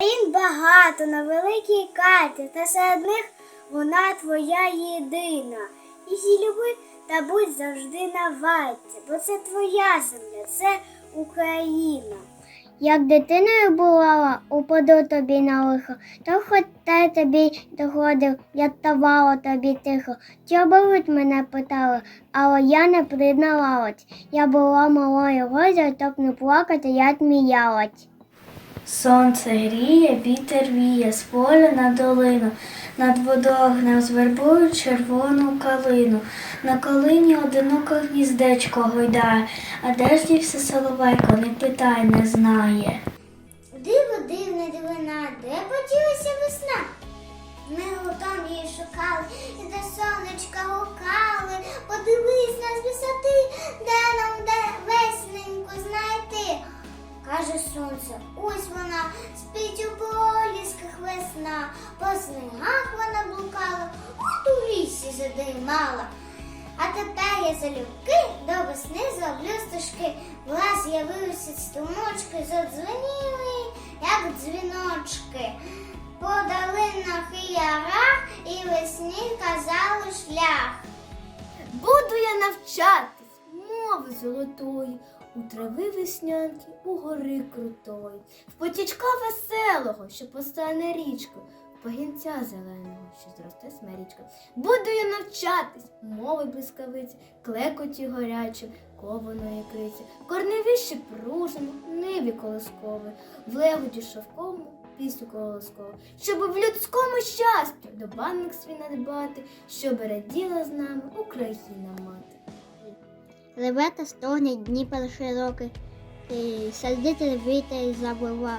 Їм багато на великій карті, та серед них вона твоя єдина. Її люби та будь завжди на варті, бо це твоя земля, це Україна. Як дитиною бувала, упаду тобі на лихо, то хоч тобі доходив, я давала тобі тихо. Чи оберуть мене питали, але я не придналась. Я була малою розою, так не плакати, я сміялась. Сонце гріє, вітер віє з поля на долину, над водогнем звербують червону калину. На калині одиноко гніздечко гойдає, а де ж дівся соловейко, не питай, не знає. Диво дивне дивина, де поділася весна? Ми гуртом її шукали, і до сонечка гукали. Каже сонце, ось вона спить у полісках весна, по снігах вона блукала, от у лісі задимала. А тепер я залюбки до весни зроблю стежки. Лаз з'явилися струмочки, задзвеніли, як дзвіночки. По долинах і ярах і весні казали шлях. Буду я навчатись мови золотої, у трави веснянки, у гори крутої, в потічка веселого, що постане річкою, в пагінця зеленого, що зросте смерічка. Буду я навчатись мови блискавиці, клекоті гарячі, кованої криці, корневищі пружину, ниві колоскове, в легоді шовкому, пісню колоскову, щоб в людському щастю до банник свій надбати, щоб раділа з нами Україна мати. Реве та стогнять Дніпер широкий, і сердитий вітер забива,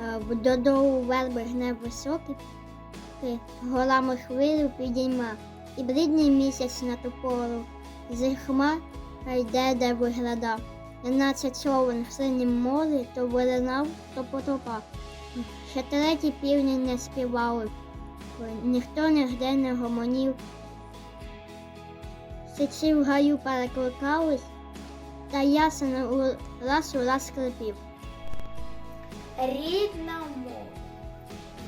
Е, додолу верби гне високий, горами хвилю підійма, і блідний місяць на ту пору, з йде де виглядав, неначе човен в синім морі, то виринав, то потопав. Ще треті півні не співали, ніхто нігде не гомонів, Сичі в гаю перекликались, та ясен у раз у раз скрипів. Рідна мова,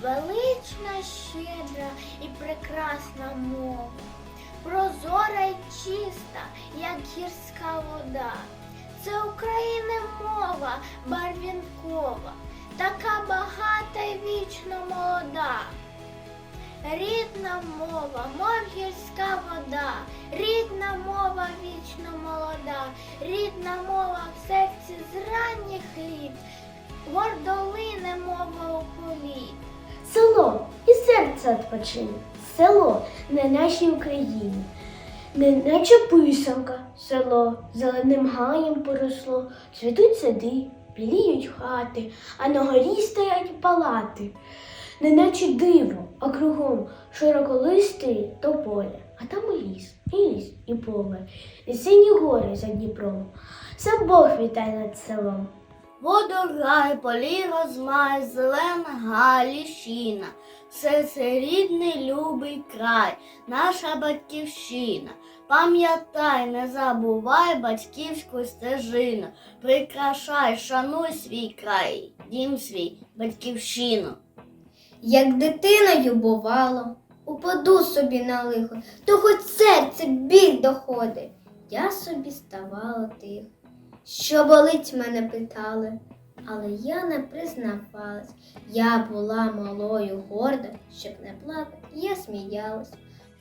велична, щедра і прекрасна мова, прозора й чиста, як гірська вода. Це України мова барвінкова, Рідна мова, мов гірська вода, рідна мова вічно молода, рідна мова в серці з ранніх літ, гордолине мова у полі. Село і серце відпочине, село на нашій Україні. Не наче писанка, село зеленим гаєм поросло, цвітуть сади, біліють хати, а на горі стоять палати. Неначе диво, а кругом широколистий тополя, а там і ліс, і ліс, і поле, і сині гори за Дніпром. Сам Бог вітає над селом. Водограй, полі розмай, зелена галіщина, все це рідний любий край, наша батьківщина. Пам'ятай, не забувай батьківську стежину, прикрашай, шануй свій край, дім свій, батьківщину. Як дитиною бувало, упаду собі на лихо, то хоч серце біль доходить. Я собі ставала тихо. Що болить мене питали, але я не признавалась. Я була малою горда, щоб не плакати, я сміялась.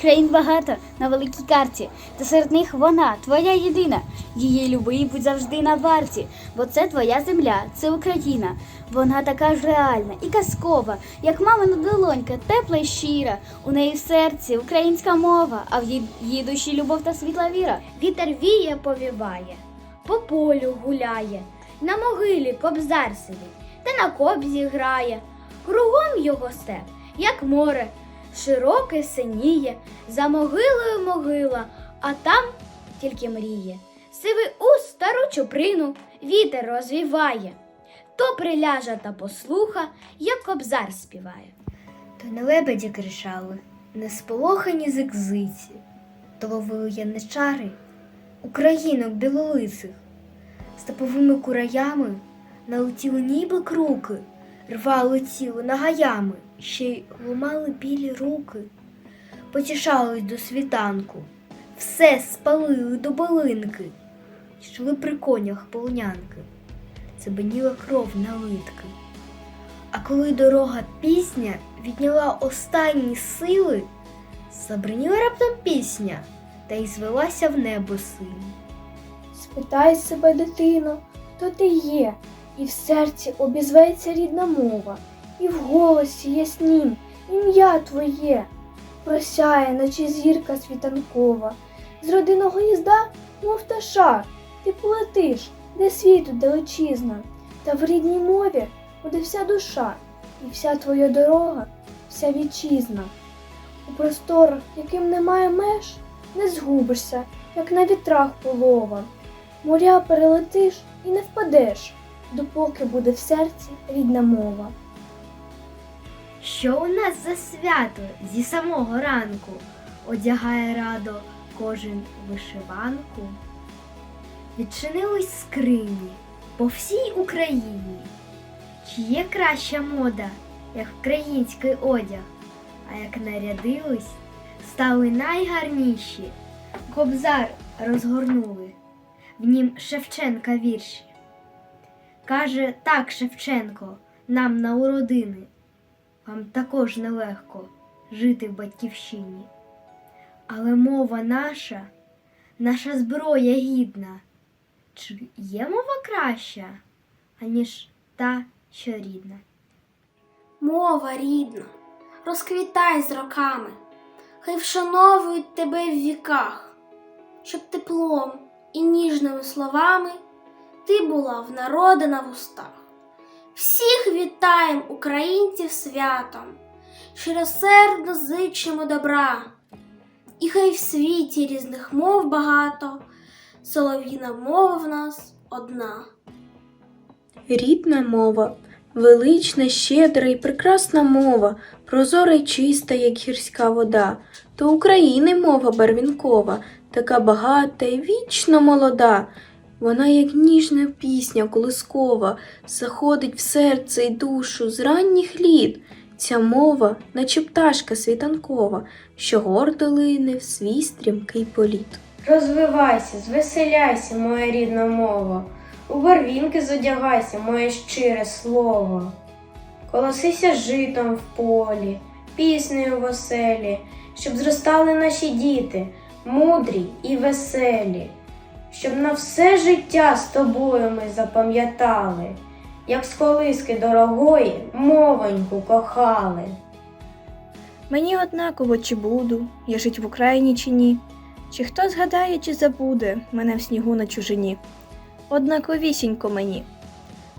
Країн багато на великій карті, та серед них вона, твоя єдина. Її люби і будь завжди на варті, бо це твоя земля, це Україна. Вона така ж реальна і казкова, як мамина долонька, тепла й щира. У неї в серці українська мова, а в її душі любов та світла віра. Вітер віє, повіває, по полю гуляє, на могилі кобзар сидить, та на кобзі грає. Кругом його степ, як море, широке синіє, за могилою могила, а там тільки мріє. Сивий ус стару чуприну вітер розвіває, то приляже та послуха, як кобзар співає. То не лебеді кричали, не сполохані зикзиці, то ловили яничари, українок білолицих, степовими кураями налетіли ніби круки, рвали тіло нагаями, ще й ломали білі руки, потішались до світанку, все спалили до балинки, йшли при конях полонянки, цебеніла кров на литки. А коли дорога пісня відняла останні сили, забриніла раптом пісня та й звелася в небо синь. Спитай себе, дитино, хто ти є, і в серці обізветься рідна мова, і в голосі яснім ім'я твоє. Просяє, наче зірка світанкова, з родинного гнізда, мов пташа, ти полетиш, де світу далечізна, та в рідній мові буде вся душа, і вся твоя дорога, вся вітчизна. У просторах, яким немає меж, не згубишся, як на вітрах полова. Моря перелетиш і не впадеш, допоки буде в серці рідна мова. Що у нас за свято зі самого ранку одягає радо кожен вишиванку? Відчинились скрині по всій Україні. Чи є краща мода, як український одяг, а як нарядились, стали найгарніші, кобзар розгорнули, в нім Шевченка вірші. Каже так Шевченко нам на уродини. Вам також нелегко жити в батьківщині. Але мова наша, наша зброя гідна. Чи є мова краща, аніж та, що рідна? Мова рідна, розквітай з роками, хай вшановують тебе в віках, щоб теплом і ніжними словами ти була в народа на вустах. Всіх вітаєм українців святом, щиросердно зичимо добра, і хай в світі різних мов багато, солов'їна мова в нас одна. Рідна мова, велична, щедра і прекрасна мова, прозора й чиста, як гірська вода, то України мова барвінкова, така багата і вічно молода. Вона, як ніжна пісня колискова, заходить в серце й душу з ранніх літ. Ця мова, наче пташка світанкова, що гордо лине в свій стрімкий політ. Розвивайся, звеселяйся, моя рідна мова, у барвінки зодягайся, моє щире слово. Колосися житом в полі, піснею в оселі, щоб зростали наші діти, мудрі і веселі, щоб на все життя з тобою ми запам'ятали, як з колиски дорогої мовоньку кохали. Мені однаково, чи буду я жить в Україні чи ні, чи хто згадає, чи забуде мене в снігу на чужині. Однаковісінько мені.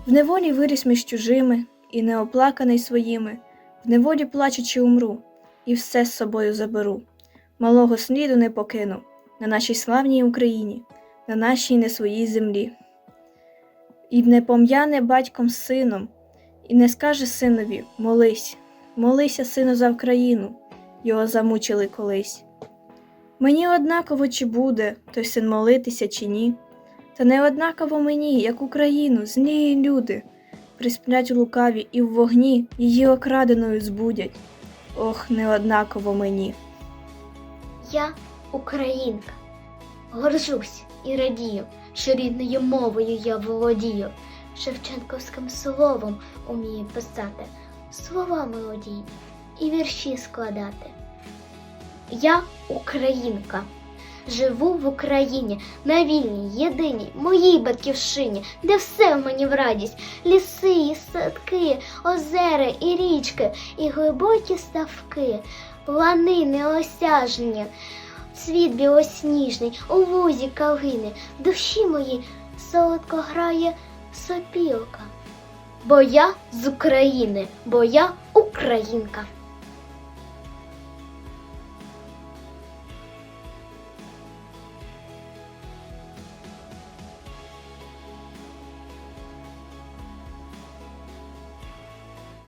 В неволі виріс між чужими, і неоплаканий своїми, в неволі плачучи умру, і все з собою заберу. Малого сліду не покину на нашій славній Україні, на нашій не своїй землі. І не пом'яне батьком сином, і не скаже синові молись, молися, сину, за Вкраїну, його замучили колись. Мені однаково, чи буде той син молитися, чи ні, та не однаково мені, як Україну, злії люди, присплять у лукаві і в вогні її окраденою збудять. Ох, не однаково мені. Я українка, горжусь і радію, що рідною мовою я володію, шевченковським словом умію писати, слова мелодійні і вірші складати. Я українка, живу в Україні, на вільній, єдиній, моїй батьківщині, де все в мені в радість, ліси і садки, озера і річки, і глибокі ставки, лани неосяжні, світ білосніжний, у вузі калини, в душі моїй солодко грає сопілка. Бо я з України, бо я українка.